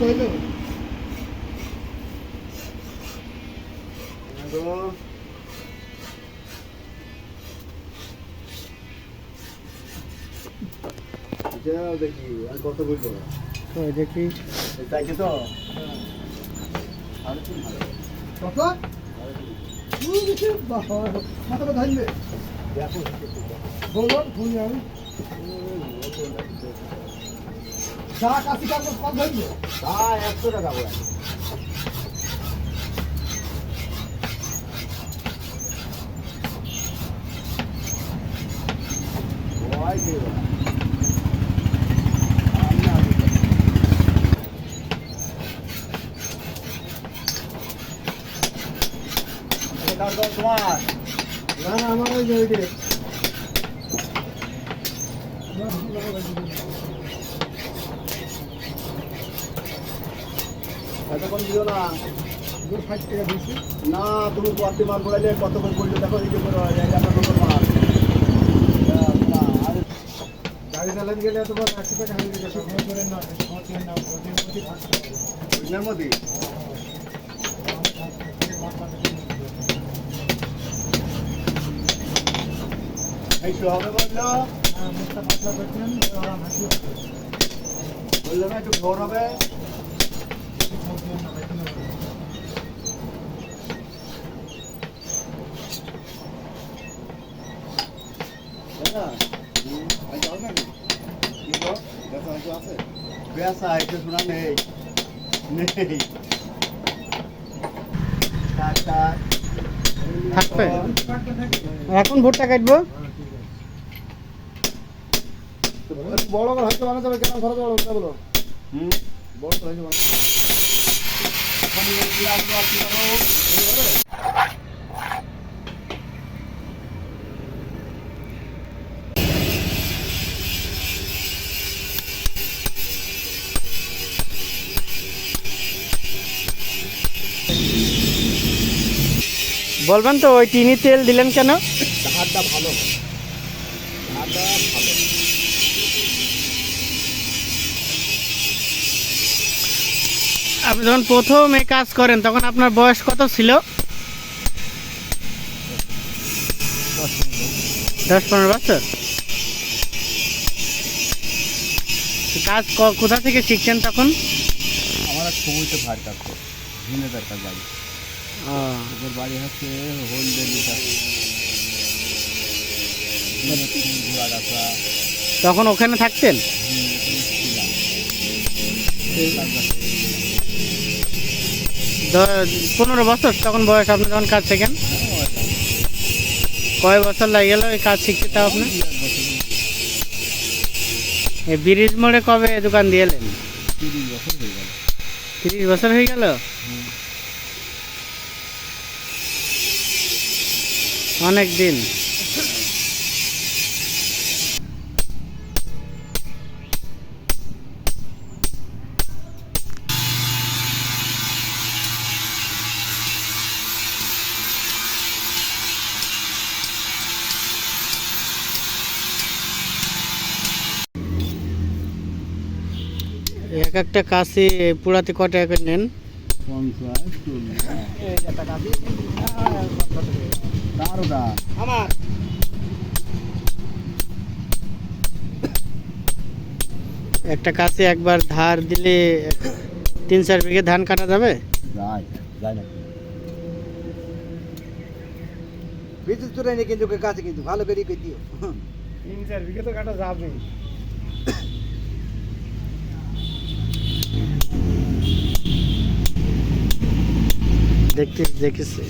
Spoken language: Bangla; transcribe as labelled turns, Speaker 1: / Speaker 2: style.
Speaker 1: কইলো দেখি আর কত বলব
Speaker 2: দেখি
Speaker 1: দেখি তো
Speaker 2: কত মাথাটা
Speaker 1: ধরবে
Speaker 2: বলুন ভুল যা কাশি কাগজ কত ধরবে?
Speaker 1: তা একশো টাকা বলে তোমার
Speaker 2: না না আমার ওই যে ওই
Speaker 1: এতক্ষণ দিও না।
Speaker 2: ষাট টাকা দিয়েছি
Speaker 1: না তুমি কোয়ার্টি মাল বলাইলে কত করে পড়ল দেখো এই যে করে মাল আরে
Speaker 2: গাড়ি চালান গেলে তোমার একশো টাকা হারিয়ে গেছে ভয় করে না ভয় করে না ওদের মধ্যে
Speaker 1: এই তো বলল।
Speaker 2: হ্যাঁ, করছেন,
Speaker 1: বলল না একটু ভোর হবে। একটু শোনা নেই নেই
Speaker 2: থাকবে? এখন ভোটটা কাটবো? বড় বড় হয়তো বানাতে হবে কেন খরচ বড় বলো।
Speaker 1: হুম।
Speaker 2: বড় তো হয়তো বলবেন তো ওই চিনি তেল দিলেন কেন?
Speaker 1: ধারটা ভালো। ধারটা ভালো।
Speaker 2: আপনি যখন প্রথম এই কাজ করেন তখন আপনার বয়স কত ছিল? দশ পনেরো বছর? কাজ কোথা থেকে শিখছেন তখন?
Speaker 1: আমার সময়তে ভার কাটতো ভিনে দরকার বাড়ি। ওদের বাড়ি হচ্ছে হলদেলি ঘোড়া
Speaker 2: তখন ওখানে থাকতেন? পনেরো বছর তখন বয়স আপনি যখন কাজ শেখেন? কয় বছর লাগে গেল এই কাজ শিখতে তাও আপনি? এই ব্রিজ মোড়ে কবে দোকান দিয়ে এলেন?
Speaker 1: তিরিশ বছর হয়ে গেল?
Speaker 2: তিরিশ বছর হয়ে গেল? অনেক দিন। এক একটা কাশি পুরাতে ক টাকা করে নেন একটা কাছে একবার ধার দিলে তিন চার বিঘে ধান কাটা যাবে?
Speaker 1: যায় যায় না।
Speaker 3: বিদ্যুৎ চুরাই কিন্তু কাছে কিন্তু ভালো করে দিও।
Speaker 2: তিন চার বিঘে তো কাটা যাবে দেখতে দেখেছে।